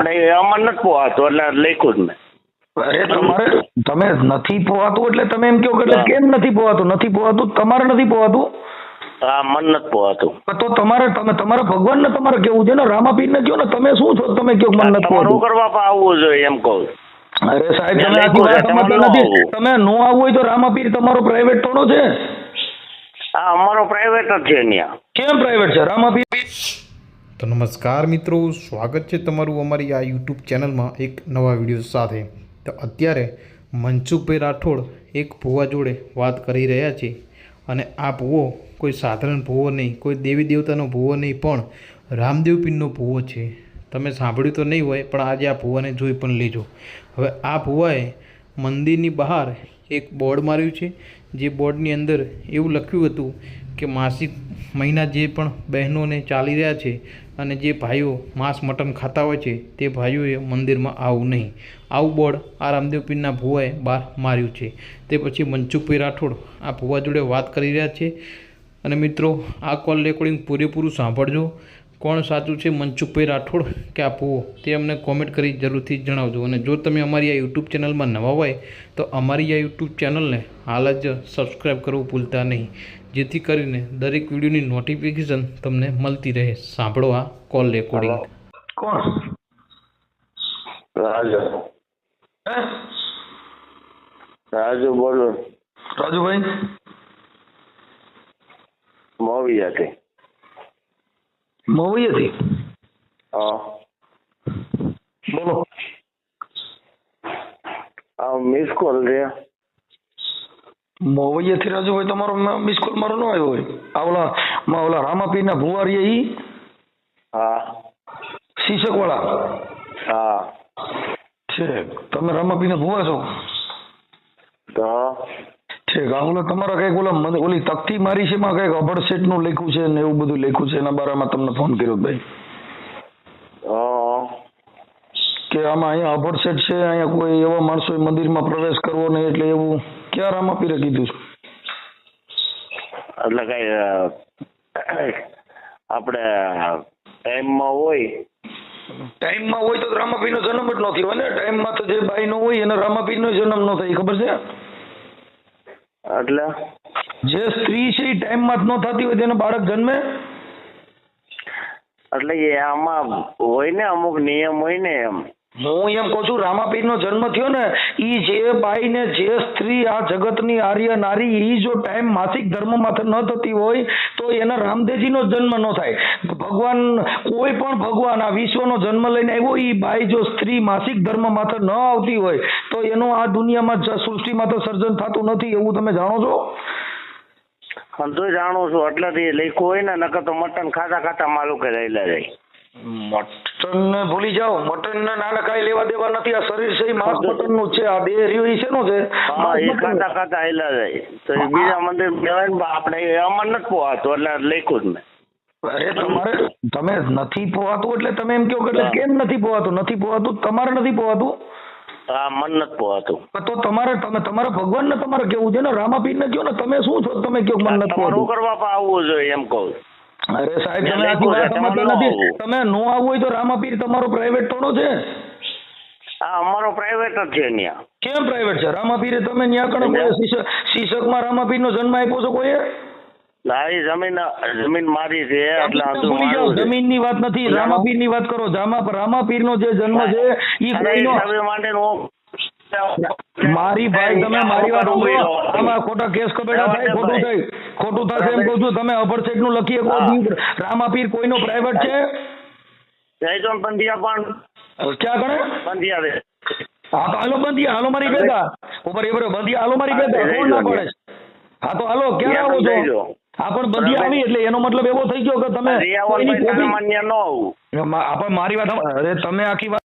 આપણે અમર નથી પોહાતું એટલે લખ્યું જ મેં. અરે તમારે તમે નથી પોવાતું એટલે તમે એમ કહો એટલે કેમ નથી પોવાતું નથી પોવાતું તમારે નથી પોવાતું હા મન નથી પોવાતું તો તમારે તમે તમારા ભગવાનને તમારે કેવું છે ને? રામાપીરને કહો ને તમે શું છો? તમે કહો મન નથી પોવાતું કરવા પણ આવવું જોઈએ એમ કહું અરે સાહેબ તમે આખી વાત સમજતા નથી. તમે નો આવવું હોય તો રામાપીર તમારો પ્રાઇવેટ થોડો છે? હા અમારો પ્રાઇવેટ જ છે ત્યાં. કેમ પ્રાઇવેટ છે? રામાપીર તો નમસ્કાર મિત્રો, સ્વાગત છે તમારું અમારી આ યુટ્યુબ ચેનલમાં એક નવા વીડિયો સાથે. તો અત્યારે મનસુખભાઈ રાઠોડ એક ભુવા જોડે વાત કરી રહ્યા છે અને આ ભુવો કોઈ સાધારણ ભુવો નહીં, કોઈ દેવી દેવતાનો ભુવો નહીં, પણ રામદેવ પીરનો ભુવો છે. તમે સાંભળ્યું તો નહીં હોય, પણ આજે આ ભુવાને જોઈ પણ લેજો. હવે આ ભુવાએ મંદિરની બહાર એક બોર્ડ માર્યું છે, જે બોર્ડની અંદર એવું લખ્યું હતું કે માસિક મહિના જે પણ બહેનોને ચાલી રહ્યા છે અને જે ભાઈઓ માંસ, મટન ખાતા હોય છે, તે ભાઈઓએ મંદિરમાં આવવું નહીં. આવું બોર્ડ આ રામદેવ પીરના ભુવાએ બહાર માર્યું છે. તે પછી મનસુખભાઈ રાઠોડ આ ભુવા જોડે વાત કરી રહ્યા છે. અને મિત્રો, આ કોલ રેકોર્ડિંગ પૂરેપૂરું સાંભળજો. કોણ સાચું છે મનસુખભાઈ રાઠોડ? કે આપવો તે અમને કોમેન્ટ કરી જરૂરથી જણાવજો. અને જો તમે અમારી આ યુટ્યુબ ચેનલમાં નવા હોય તો અમારી આ યુટ્યુબ ચેનલને હાલ જ સબસ્ક્રાઈબ કરવું ભૂલતા નહીં. જેથી કરીને દરેક વિડીયોની નોટિફિકેશન તમને મળતી રહે. સાંભળો આ કોલ રેકોર્ડિંગ કોણ? રાજુ. રાજુ બોલો. રાજુભાઈ? મોવી મવૈયાથી હા બોલો આ મિસ કોલ છે મવૈયાથી રાજુભાઈ તમારો મિસ કોલ મારો ન આવ્યો હોય આ ઓલા માં ઓલા રામાપીરના ભુવારીએ ઈ હા શીશકવાળા હા છે તમે રામાપીરના ભુવા છો તો ઠીક કાહુલા તમારા કંઈક ઓલા ઓલી તકતી મારી છે એમાં કંઈક અભડસેટનું લખ્યું છે ને એવું બધું લખ્યું છે એના બારામાં તમને ફોન કર્યો ભાઈ. કે આમાં અહીંયા અભડસેટ છે અહીંયા કોઈ એવા માણસો મંદિરમાં પ્રવેશ કરવો નહીં એટલે એવું ક્યાં રામાપીરે કીધું છે? એટલે કઈ આપણે ટાઈમમાં હોય. ટાઈમમાં હોય તો રામાપીનો જન્મ જ ન થયો ને ટાઈમમાં તો જે બાઈ નો હોય એને રામાપીનો જન્મ ન થાય ખબર છે? એટલે? જે સ્ત્રી છે એ ટાઈમમાં જ ન થતી હોય તેનો બાળક જન્મે. એટલે એ આમાં હોય ને અમુક નિયમ હોય ને એમ. હું એમ કહું છું રામાપીર નો જન્મ થયો ને ઈ જે બાઈ ને જે સ્ત્રી આ જગતની આર્ય નારી ઈ જો ટાઈમ માસિક ધર્મમાં ન થતી હોય તો એના રામદેવજી નો જન્મ ન થાય. ભગવાન કોઈ પણ ભગવાન આ વિશ્વનો જન્મ લઈને આવ્યો ઈ બાઈ જો સ્ત્રી માસિક ધર્મ માથે ન આવતી હોય તો એનો આ દુનિયામાં સૃષ્ટિમાં તો સર્જન થતું નથી એવું તમે જાણો છો? હું તો જાણું છું એટલે લખ્યું હોય ને નકર તો મટન ખાતા ખાતા માલુકે રહેલા જાય. મટન ને ભૂલી જાઓ. મટન ને નાના કાંઈ લેવા દેવા નથી. આ શરીર છે માંસ મટનનું છે. આ દેહ રહ્યો છે નું છે? હા એ ખાતા ખાતા હેલા જાય. તો બીજા મંદિર કહેવાય આપણે અમર નથી પોવાતું એટલે લખ્યું જ મેં. અરે તમારે તમે નથી પોવાતું એટલે તમે એમ કહો કે એટલે કેમ નથી પોવાતું નથી પોવાતું તમારે નથી પોવાતું હા મન નથી પોવાતું તો તમારે તમે તમારા ભગવાનને તમારે કેવું છે ને રામાપીરને કહો ને તમે શું છો? તમે કહો મન નથી પોવાતું કરવા આવવું જોઈએ એમ કહું અરે સાહેબ તમે આખી વાત સમજતા નથી. તમે નો આવવું હોય તો રામાપીર તમારો પ્રાઇવેટ થોડો છે? હા અમારો પ્રાઇવેટ જ છે ત્યાં કેમ પ્રાઇવેટ છે? રામાપીરે તમે ન્યા કણ શીશકમાં રામાપીરનો જન્મ આપ્યો છો કોઈએ? ના એ જમીન જમીન મારી છે એટલે જાઓ મારું વાત નથી રામાપીરની વાત કરો. જામા રામાપીરનો જે જન્મ છે કોઈનો એ જમીન માટે મારી ભાઈ તમે મારી વાત સાંભળો. આમાં ખોટા કેસ કો બેટા ભાઈ ખોટું થઈ. ખોટું થશે એમ કહું છું તમે અભરસેટનું લખીએ કોઈ હા. રામાપીર કોઈનો પ્રાઇવેટ છે? જયજોન પંડ્યા પણ. ક્યાં કરે પંડ્યા છે. હા તો હાલો બંધિયા હાલો મારી ભેગા. ઉપર એ બરોબર બંધિયા હાલો મારી હા, કોણ ના પડે? હા તો હાલો ક્યારે આવો છો? હા પણ બંધિયા આવી એટલે એનો મતલબ એવો થઈ ગયો કે તમે મારી વાત અરે તમે આખી વાત